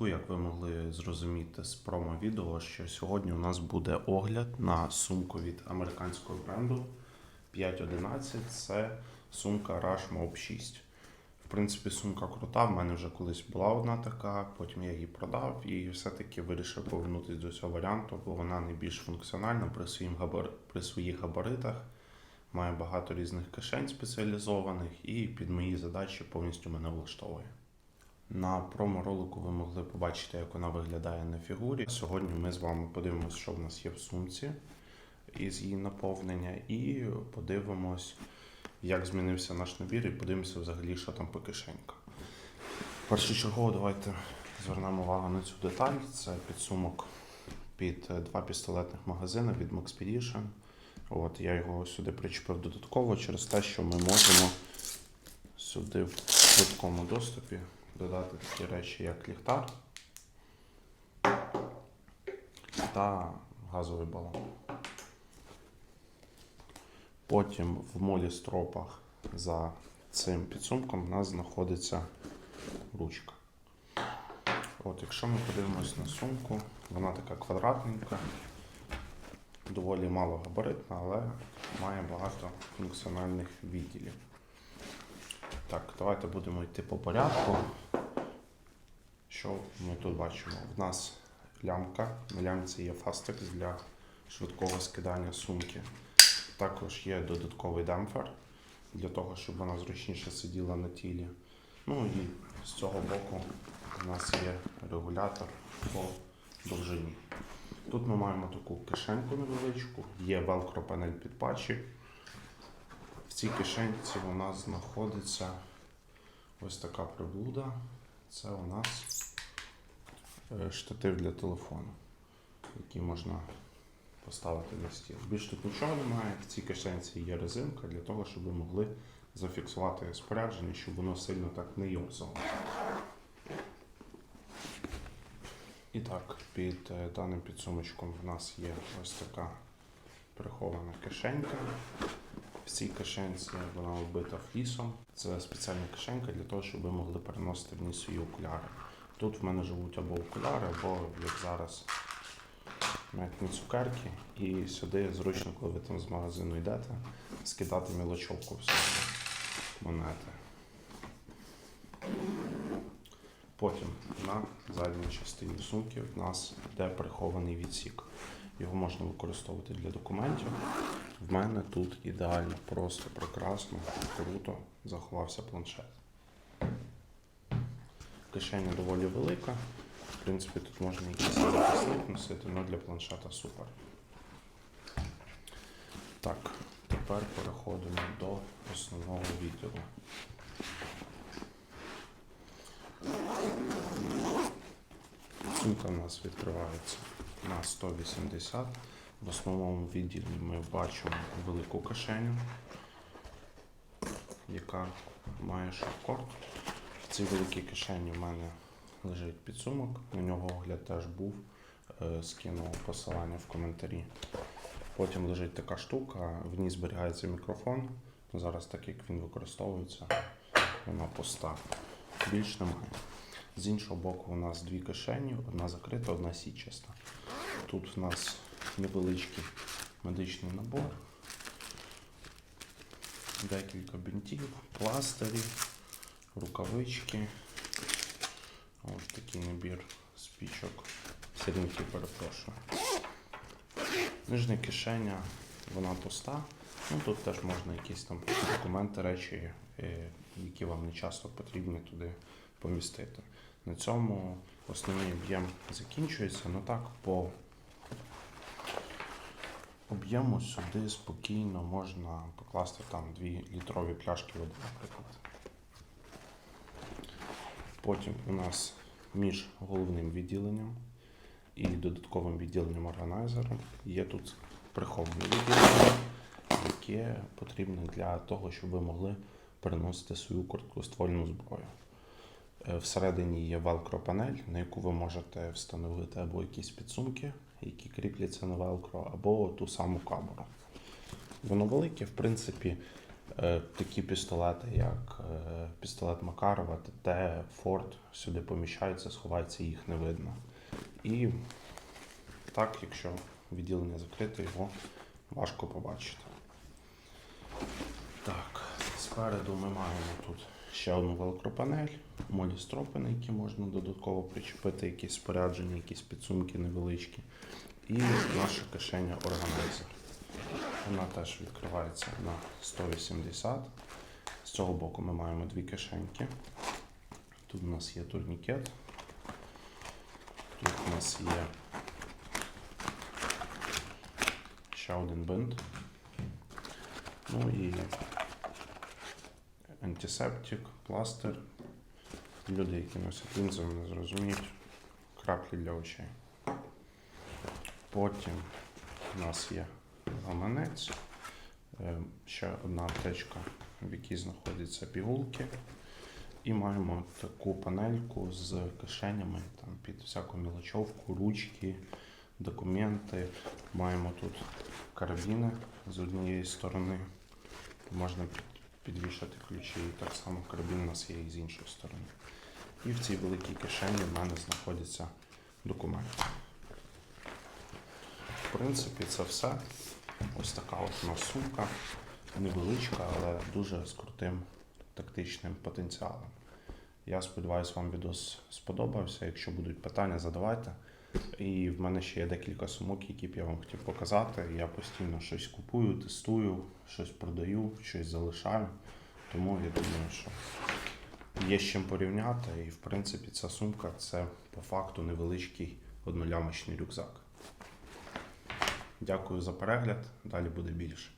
зв'язку. Як ви могли зрозуміти з промо-відео, що сьогодні у нас буде огляд на сумку від американського бренду 511. Це сумка Rush Mob 6. В принципі, сумка крута. В мене вже колись була одна така, потім я її продав і все-таки вирішив повернутися до цього варіанту, бо вона найбільш функціональна при, своїм габар... при своїх габаритах. Має багато різних кишень спеціалізованих і під мої задачі повністю мене влаштовує. На промо-ролику ви могли побачити, як вона виглядає на фігурі. Сьогодні ми з вами подивимося, що в нас є в сумці із її наповнення, і подивимось, як змінився наш набір, і подивимося взагалі, що там по кишеньках. Першочергово давайте звернемо увагу на цю деталь. Це підсумок під два пістолетних магазини від Maxpedition. От, я його сюди причепив додатково через те, що ми можемо сюди в швидкому доступі додати такі речі, як ліхтар та газовий балон. Потім в молі стропах за цим підсумком у нас знаходиться ручка. От, якщо ми подивимось на сумку, вона така квадратненька, доволі малогабаритна, але має багато функціональних відділів. Так, давайте будемо йти по порядку. Що ми тут бачимо? В нас лямка. На лямці є фастекс для швидкого скидання сумки. Також є додатковий демпфер для того, щоб вона зручніше сиділа на тілі. Ну і з цього боку у нас є регулятор по довжині. Тут ми маємо таку кишеньку невеличку, є велкро панель під патчі. В цій кишенці у нас знаходиться ось така приблуда. Це у нас штатив для телефону, який можна поставити на стіл. Більш тут нічого немає. В цій кишенці є резинка для того, щоб ви могли зафіксувати спорядження, щоб воно сильно так не йорзало. І так, під е, даним підсумочком в нас є ось така прихована кишенька. В цій кишенці вона оббита флісом. Це спеціальна кишенька для того, щоб ви могли переносити в ній свої окуляри. Тут в мене живуть або окуляри, або як зараз навіть не цукерки. І сюди зручно, коли ви там з магазину йдете, скидати мілочовку в монети. Потім на задній частині сумки в нас йде прихований відсік. Його можна використовувати для документів. В мене тут ідеально, просто прекрасно, круто заховався планшет. Кишеня доволі велика. В принципі, тут можна якийсь запасник носити, але для планшета супер. Так, тепер переходимо до основного відділу. Сумка у нас відкривається на 180. В основному відділі ми бачимо велику кишеню, яка має шаркорд. В цій великій кишені в мене лежить підсумок. На нього огляд теж був. Е, Скинув посилання в коментарі. Потім лежить така штука, в ній зберігається мікрофон. Зараз, так як він використовується, вона пуста. Більш немає. З іншого боку, у нас дві кишені, одна закрита, одна січаста. Тут у нас невеличкий медичний набор, декілька бинтів, пластирі, рукавички. Ось такий набір спічок. Сірники, перепрошую. Нижня кишеня, вона пуста. Ну, тут теж можна якісь там документи, речі, е, які вам не часто потрібні туди помістити. На цьому основний об'єм закінчується. Ну так, по об'єму сюди спокійно можна покласти там 2 літрові пляшки води, наприклад. Потім у нас між головним відділенням і додатковим відділенням органайзером є тут приховане відділення, яке потрібне для того, щоб ви могли переносити свою короткоствольну зброю. Е, Всередині є velcro панель, на яку ви можете встановити або якісь підсумки, які кріпляться на velcro, або ту саму камеру. Воно велике, в принципі, такі пістолети, як е, пістолет Макарова, ТТ, Форд, сюди поміщаються, сховається, їх не видно. І так, якщо відділення закрите, його важко побачити. Так, спереду ми маємо тут ще одну великропанель, молі стропи, на які можна додатково причепити якісь спорядження, якісь підсумки невеличкі. І наша кишеня органайзер. Вона теж відкривається на 180. З цього боку ми маємо дві кишеньки. Тут у нас є турнікет. Тут у нас є ще один бинт. Ну і антисептик, пластир. Люди, які носять лінзи, вони зрозуміють краплі для очей. Потім у нас є гаманець, е, ще одна аптечка, в якій знаходяться пігулки. І маємо таку панельку з кишенями там, під всяку мілочовку, ручки, документи. Маємо тут карабіни з однієї сторони. Можна підвішати ключі. І так само карабін у нас є і з іншої сторони. І в цій великій кишені в мене знаходяться документи. В принципі, це все. Ось така от нас сумка. Невеличка, але дуже з крутим тактичним потенціалом. Я сподіваюся, вам відос сподобався. Якщо будуть питання, задавайте. І в мене ще є декілька сумок, які б я вам хотів показати. Я постійно щось купую, тестую, щось продаю, щось залишаю. Тому я думаю, що є з чим порівняти. І в принципі ця сумка це по факту невеличкий однолямочний рюкзак. Дякую за перегляд. Далі буде більше.